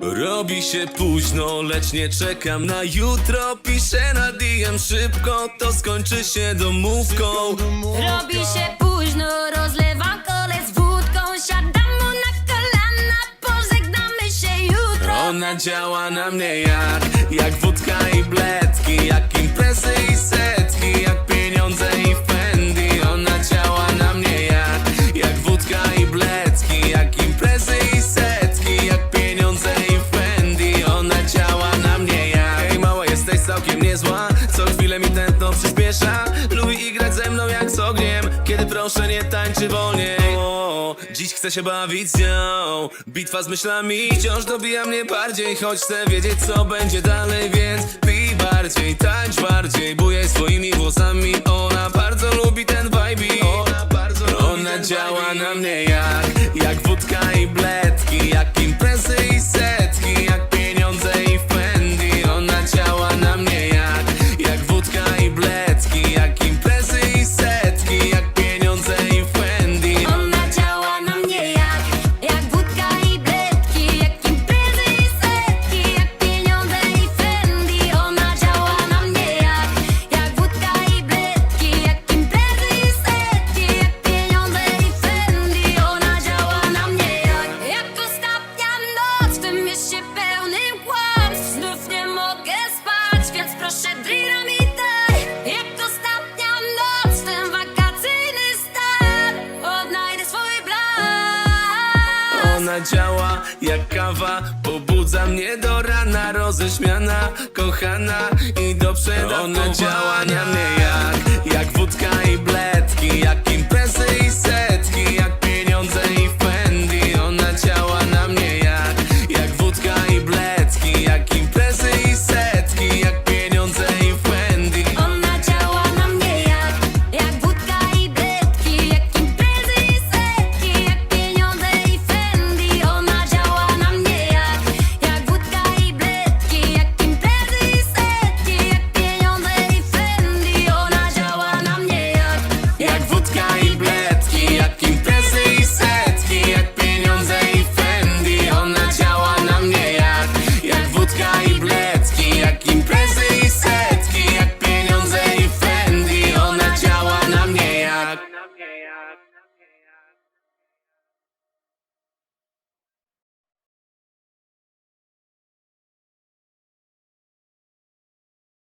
Robi się późno, lecz nie czekam na jutro. Piszę na DM szybko, to skończy się domówką. Robi się późno, rozlewam kole z wódką. Siadam mu na kolana, pożegnamy się jutro. Ona działa na mnie jak, jak wódka i bledki chwilę mi tętno przyspiesza. Lubi grać ze mną jak z ogniem. Kiedy proszę nie tańczy wolniej. O, Dziś chcę się bawić z nią. Bitwa z myślami wciąż dobija mnie bardziej. Choć chcę wiedzieć co będzie dalej Więc pij bardziej, tańcz bardziej. Bujaj swoimi włosami. Ona bardzo lubi ten vibe. Ona bardzo Ona działa na mnie jak Jak wódka i bledki Jak imprezy i setki Ona działa jak kawa, pobudza mnie do rana. Roześmiana, kochana i do przedawkowania Ona działa na mnie jak, jak wódka i bledki Jak